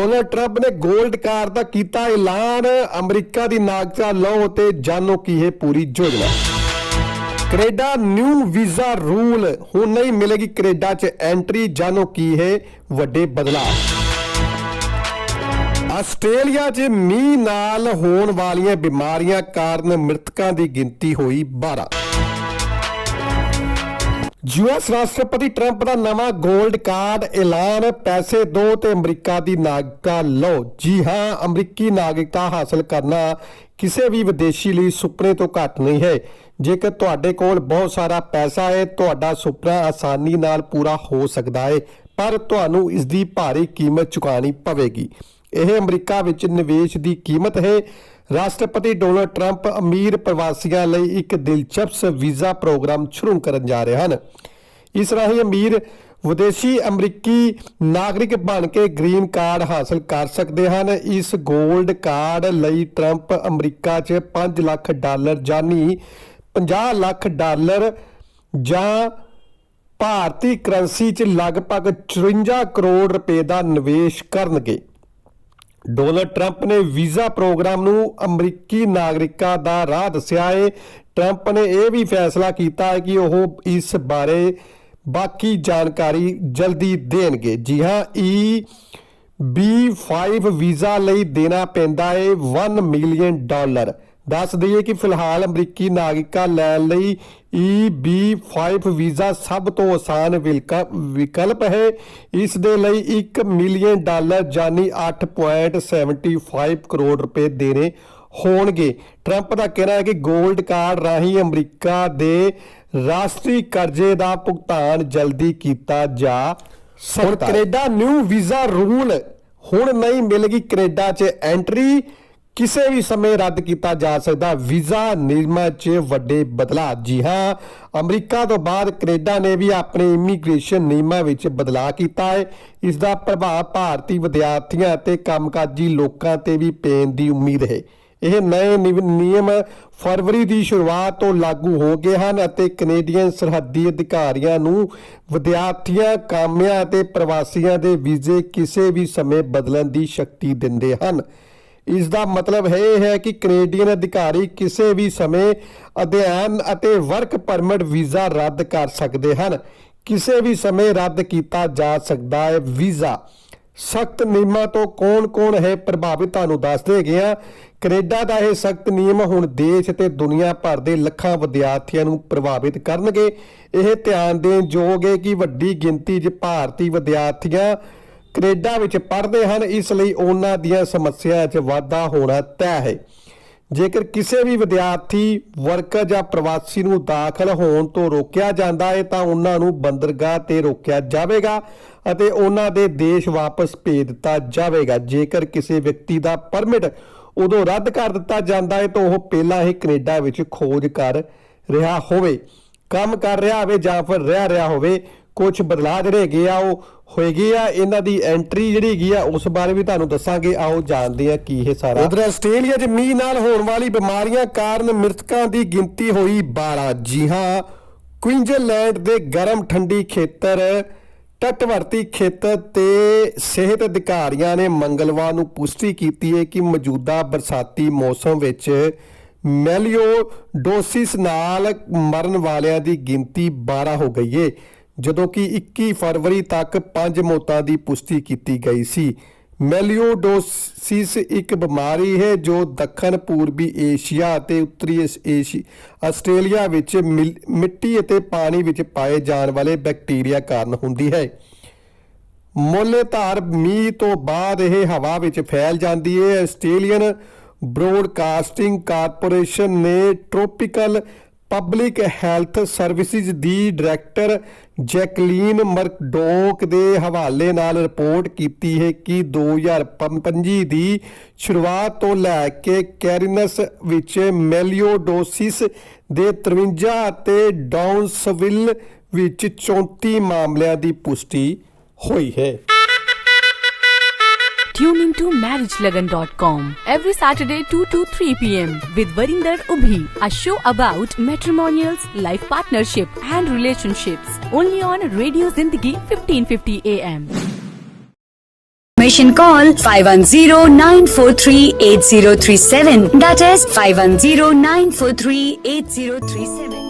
Donald Trump ਨੇ 골ਡ card ਦਾ ਕੀਤਾ ਐਲਾਨ। ਅਮਰੀਕਾ ਦੀ ਨਾਗਰਿਕਤਾ ਲਓ ਤੇ ਜਾਣੋ ਕੀ ਹੈ ਪੂਰੀ ਯੋਜਨਾ। Canada new visa rule. ਹੁਣ ਨਹੀਂ ਮਿਲੇਗੀ ਕੈਨੇਡਾ 'ਚ ਐਂਟਰੀ ਜਾਣੋ ਕੀ ਹੈ ਵੱਡੇ ਬਦਲਾਅ। ਆਸਟ੍ਰੇਲੀਆ 'ਚ ਮੀਂਹ ਨਾਲ ਹੋਣ ਵਾਲੀਆਂ ਬਿਮਾਰੀਆਂ ਕਾਰਨ ਮ੍ਰਿਤਕਾਂ ਦੀ ਗਿਣਤੀ ਹੋਈ 12 ਯੂਐਸ ਰਾਸ਼ਟਰਪਤੀ ਟਰੰਪ ਦਾ ਨਵਾਂ 골ਡ ਕਾਰਡ ਐਲਾਨ, ਪੈਸੇ ਦੋ ਤੇ ਅਮਰੀਕਾ ਦੀ ਨਾਗਰਿਕਤਾ ਲਓ। ਜੀ ਹਾਂ, ਅਮਰੀਕੀ ਨਾਗਰਿਕਤਾ ਹਾਸਲ ਕਰਨਾ ਕਿਸੇ ਵੀ ਵਿਦੇਸ਼ੀ ਲਈ ਸੁਪਨੇ ਤੋਂ ਘੱਟ ਨਹੀਂ ਹੈ। ਜੇਕਰ ਤੁਹਾਡੇ ਕੋਲ ਬਹੁਤ ਸਾਰਾ ਪੈਸਾ ਹੈ, ਤੁਹਾਡਾ ਸੁਪਨਾ ਆਸਾਨੀ ਨਾਲ ਪੂਰਾ ਹੋ ਸਕਦਾ ਹੈ, ਪਰ ਤੁਹਾਨੂੰ ਇਸ ਦੀ ਭਾਰੀ ਕੀਮਤ ਚੁਕਾਣੀ ਪਵੇਗੀ। ਇਹ ਅਮਰੀਕਾ ਵਿੱਚ ਨਿਵੇਸ਼ ਦੀ ਕੀਮਤ ਹੈ। ਰਾਸ਼ਟਰਪਤੀ ਡੋਨਲਡ ਟਰੰਪ ਅਮੀਰ ਪ੍ਰਵਾਸੀਆਂ ਲਈ ਇੱਕ ਦਿਲਚਸਪ ਵੀਜ਼ਾ ਪ੍ਰੋਗਰਾਮ ਸ਼ੁਰੂ ਕਰਨ ਜਾ ਰਹੇ ਹਨ। ਇਸ ਰਾਹੀਂ ਅਮੀਰ ਵਿਦੇਸ਼ੀ ਅਮਰੀਕੀ ਨਾਗਰਿਕ ਬਣ ਕੇ ਗ੍ਰੀਨ ਕਾਰਡ ਹਾਸਲ ਕਰ ਸਕਦੇ ਹਨ। ਇਸ 골ਡ ਕਾਰਡ ਲਈ ਟਰੰਪ ਅਮਰੀਕਾ 'ਚ 5 ਲੱਖ ਡਾਲਰ ਜਾਨੀ 50 ਲੱਖ ਡਾਲਰ ਜਾਂ ਭਾਰਤੀ ਕਰੰਸੀ 'ਚ ਲਗਭਗ 54 ਕਰੋੜ ਰੁਪਏ ਦਾ ਨਿਵੇਸ਼ ਕਰਨਗੇ। ਡੋਨਲਡ ਟਰੰਪ ਨੇ ਵੀਜ਼ਾ ਪ੍ਰੋਗਰਾਮ ਨੂੰ ਅਮਰੀਕੀ ਨਾਗਰਿਕਾਂ ਦਾ ਰਾਹ ਦੱਸਿਆ ਹੈ ਟਰੰਪ ਨੇ ਇਹ ਵੀ ਫੈਸਲਾ ਕੀਤਾ ਹੈ ਕਿ ਉਹ ਇਸ ਬਾਰੇ ਬਾਕੀ ਜਾਣਕਾਰੀ ਜਲਦੀ ਦੇਣਗੇ। ਜੀ ਹਾਂ, ਈ B5 ਵੀਜ਼ਾ ਲਈ ਦੇਣਾ ਪੈਂਦਾ ਹੈ 1 ਮਿਲੀਅਨ ਡਾਲਰ। ਦੱਸ ਦਈਏ ਕਿ ਫਿਲਹਾਲ ਅਮਰੀਕੀ ਨਾਗਰਿਕਾਂ ਲੈਣ ਲਈ EB5 ਵੀਜ਼ਾ ਸਭ ਤੋਂ ਆਸਾਨ ਵਿਕਲਪ ਹੈ। ਇਸ ਦੇ ਲਈ 1 ਮਿਲੀਅਨ ਡਾਲਰ ਜਾਨੀ 8.75 ਕਰੋੜ ਰੁਪਏ ਦੇਣੇ ਹੋਣਗੇ। ਟਰੰਪ ਦਾ ਕਹਿਣਾ ਹੈ ਕਿ 골ਡ ਕਾਰਡ ਰਾਹੀਂ ਅਮਰੀਕਾ ਦੇ ਰਾਸ਼ਟਰੀ ਕਰਜ਼ੇ ਦਾ ਭੁਗਤਾਨ ਜਲਦੀ ਕੀਤਾ ਜਾ ਸਕਦਾ ਹੈ। ਕੈਨੇਡਾ ਨਿਊ ਵੀਜ਼ਾ ਰੂਲ ਹੁਣ ਨਹੀਂ ਮਿਲੇਗੀ। ਕੈਨੇਡਾ 'ਚ ਐਂਟਰੀ ਕਿਸੇ ਵੀ ਸਮੇਂ ਰੱਦ ਕੀਤਾ ਜਾ ਸਕਦਾ। ਵੀਜ਼ਾ ਨਿਯਮਾਂ 'ਚ ਵੱਡੇ ਬਦਲਾਅ। ਜੀ ਹਾਂ, ਅਮਰੀਕਾ ਤੋਂ ਬਾਅਦ ਕੈਨੇਡਾ ਨੇ ਵੀ ਆਪਣੇ ਇਮੀਗ੍ਰੇਸ਼ਨ ਨਿਯਮਾਂ ਵਿੱਚ ਬਦਲਾਅ ਕੀਤਾ ਹੈ। ਇਸ ਦਾ ਪ੍ਰਭਾਵ ਭਾਰਤੀ ਵਿਦਿਆਰਥੀਆਂ ਅਤੇ ਕੰਮਕਾਜੀ ਲੋਕਾਂ ਤੇ ਵੀ ਪੈਣ ਦੀ ਉਮੀਦ ਹੈ। ਇਹ ਨਵੇਂ ਨਿਵ- ਨਿਯਮ ਫਰਵਰੀ ਦੀ ਸ਼ੁਰੂਆਤ ਤੋਂ ਲਾਗੂ ਹੋ ਗਏ ਹਨ ਅਤੇ ਕੈਨੇਡੀਅਨ ਸਰਹੱਦੀ ਅਧਿਕਾਰੀਆਂ ਨੂੰ ਵਿਦਿਆਰਥੀਆਂ, ਕਾਮਿਆਂ ਅਤੇ ਪ੍ਰਵਾਸੀਆਂ ਦੇ ਵੀਜ਼ੇ ਕਿਸੇ ਵੀ ਸਮੇਂ ਬਦਲਣ ਦੀ ਸ਼ਕਤੀ ਦਿੰਦੇ ਹਨ। ਇਸ ਦਾ ਮਤਲਬ ਹੈ ਇਹ ਹੈ ਕਿ ਕੈਨੇਡੀਅਨ ਅਧਿਕਾਰੀ ਕਿਸੇ ਵੀ ਸਮੇਂ ਅਧਿਐਨ ਅਤੇ ਵਰਕ ਪਰਮਿਟ ਵੀਜ਼ਾ ਰੱਦ ਕਰ ਸਕਦੇ ਹਨ। ਕਿਸੇ ਵੀ ਸਮੇਂ ਰੱਦ ਕੀਤਾ ਜਾ ਸਕਦਾ ਹੈ ਵੀਜ਼ਾ। ਸਖਤ ਨਿਯਮਾਂ ਤੋਂ ਕੌਣ-ਕੌਣ ਹੈ ਪ੍ਰਭਾਵਿਤ ਤੁਹਾਨੂੰ ਦੱਸਦੇ ਗਏ ਆ। ਕੈਨੇਡਾ ਦਾ ਇਹ ਸਖਤ ਨਿਯਮ ਹੁਣ ਦੇਸ਼ ਤੇ ਦੁਨੀਆ ਭਰ ਦੇ ਲੱਖਾਂ ਵਿਦਿਆਰਥੀਆਂ ਨੂੰ ਪ੍ਰਭਾਵਿਤ ਕਰਨਗੇ। ਇਹ ਧਿਆਨ ਦੇਣ ਯੋਗ ਹੈ ਕਿ ਵੱਡੀ ਗਿਣਤੀ 'ਚ ਭਾਰਤੀ ਵਿਦਿਆਰਥੀਆਂ ਕੈਨੇਡਾ ਵਿੱਚ ਪੜ੍ਹਦੇ ਹਨ, ਇਸ ਲਈ ਉਹਨਾਂ ਦੀਆਂ ਸਮੱਸਿਆਵਾਂ 'ਚ ਵਾਧਾ ਹੋਣਾ ਤੈਅ ਹੈ। ਜੇਕਰ ਕਿਸੇ ਵੀ ਵਿਦਿਆਰਥੀ ਵਰਕਰ ਜਾਂ ਪ੍ਰਵਾਸੀ ਨੂੰ ਦਾਖਲ ਹੋਣ ਤੋਂ ਰੋਕਿਆ ਜਾਂਦਾ ਹੈ, ਤਾਂ ਉਹਨਾਂ ਨੂੰ ਬੰਦਰਗਾਹ ਤੇ ਰੋਕਿਆ ਜਾਵੇਗਾ ਅਤੇ ਉਹਨਾਂ ਦੇ ਦੇਸ਼ ਵਾਪਸ ਭੇਜ ਦਿੱਤਾ ਜਾਵੇਗਾ। ਜੇਕਰ ਕਿਸੇ ਵਿਅਕਤੀ ਦਾ ਪਰਮਿਟ ਉਦੋਂ ਰੱਦ ਕਰ ਦਿੱਤਾ ਜਾਂਦਾ ਹੈ, ਤਾਂ ਉਹ ਪਹਿਲਾਂ ਹੀ ਕੈਨੇਡਾ ਵਿੱਚ ਖੋਜ ਕਰ ਰਿਹਾ ਹੋਵੇ, ਕੰਮ ਕਰ ਰਿਹਾ ਹੋਵੇ ਜਾਂ ਫਿਰ ਰਹਿ ਰਿਹਾ ਹੋਵੇ ਕੁਝ ਬਦਲਾਅ ਜਿਹੜੇ ਹੈਗੇ ਆ, ਉਹ ਹੋਏਗੀ ਆ? ਇਹਨਾਂ ਦੀ ਐਂਟਰੀ ਜਿਹੜੀ ਹੈਗੀ ਆ, ਉਸ ਬਾਰੇ ਵੀ ਤੁਹਾਨੂੰ ਦੱਸਾਂਗੇ। ਆਓ ਜਾਣਦੇ ਆ ਕੀ ਇਹ ਸਾਰਾ। ਉਧਰ ਆਸਟ੍ਰੇਲੀਆ 'ਚ ਮੀਂਹ ਨਾਲ ਹੋਣ ਵਾਲੀ ਬਿਮਾਰੀਆਂ ਕਾਰਨ ਮ੍ਰਿਤਕਾਂ ਦੀ ਗਿਣਤੀ ਹੋਈ 12 ਜੀ ਹਾਂ ਕੁਇਨਜ਼ਲੈਂਡ ਦੇ ਗਰਮ ਠੰਡੀ ਖੇਤਰ, ਤਟਵਰਤੀ ਖੇਤਰ ਤੇ ਸਿਹਤ ਅਧਿਕਾਰੀਆਂ ਨੇ ਮੰਗਲਵਾਰ ਨੂੰ ਪੁਸ਼ਟੀ ਕੀਤੀ ਹੈ ਕਿ ਮੌਜੂਦਾ ਬਰਸਾਤੀ ਮੌਸਮ ਵਿੱਚ ਮੈਲੀਓਡੋਸਿਸ ਨਾਲ ਮਰਨ ਵਾਲਿਆਂ ਦੀ ਗਿਣਤੀ 12 ਹੋ ਗਈ ਹੈ ਜਦੋਂ ਕਿ 21 ਫਰਵਰੀ ਤੱਕ 5 ਮੌਤਾਂ ਦੀ ਪੁਸ਼ਟੀ ਕੀਤੀ ਗਈ ਸੀ। ਮੈਲੀਓਡੋਸਿਸ ਇੱਕ ਬਿਮਾਰੀ ਹੈ ਜੋ ਦੱਖਣ ਪੂਰਬੀ ਏਸ਼ੀਆ ਅਤੇ ਉੱਤਰੀ ਏਸ- ਏਸ਼ੀ ਆਸਟ੍ਰੇਲੀਆ ਵਿੱਚ ਮਿਲ- ਮਿੱਟੀ ਅਤੇ ਪਾਣੀ ਵਿੱਚ ਪਾਏ ਜਾਣ ਵਾਲੇ ਬੈਕਟੀਰੀਆ ਕਾਰਨ ਹੁੰਦੀ ਹੈ। ਮੁੱਲੇਧਾਰ ਮੀਂਹ ਤੋਂ ਬਾਅਦ ਇਹ ਹਵਾ ਵਿੱਚ ਫੈਲ ਜਾਂਦੀ ਹੈ। ਆਸਟ੍ਰੇਲੀਅਨ ਬ੍ਰੌਡਕਾਸਟਿੰਗ ਕਾਰਪੋਰੇਸ਼ਨ ਨੇ ਟ੍ਰੋਪੀਕਲ ਪਬਲਿਕ ਹੈਲਥ ਸਰਵਿਸਿਜ਼ ਦੀ ਡਾਇਰੈਕਟਰ ਜੈਕਲੀਨ ਮਰਕਡੋਕ ਦੇ ਹਵਾਲੇ ਨਾਲ ਰਿਪੋਰਟ ਕੀਤੀ ਹੈ ਕਿ 2025 ਦੀ ਸ਼ੁਰੂਆਤ ਤੋਂ ਲੈ ਕੇ ਕੈਰਿਨਸ ਵਿੱਚ ਮੈਲੀਓਡੋਸਿਸ ਦੇ 53 ਅਤੇ ਡਾਊਨਸਵਿਲ ਵਿੱਚ 34 ਮਾਮਲਿਆਂ ਦੀ ਪੁਸ਼ਟੀ ਹੋਈ ਹੈ। Tune into marriagelagan.com every Saturday 2 to 3 p.m. with Varinder Ubhi, a show about matrimonials, life partnership and relationships. Only on Radio Zindagi 1550 AM. Mission call 510-943-8037. That is 510-943-8037.